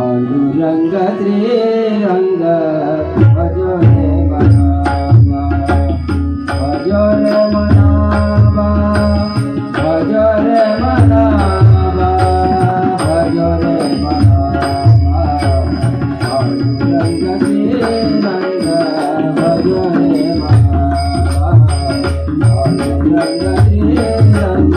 అనురంగ త్రిరంగ భజనే మనామా భజనే మనామా భజనే మనామా భజనే మనామా అనురంగ త్రిరంగ భజనే మనామా అనురంగ త్రిరంగ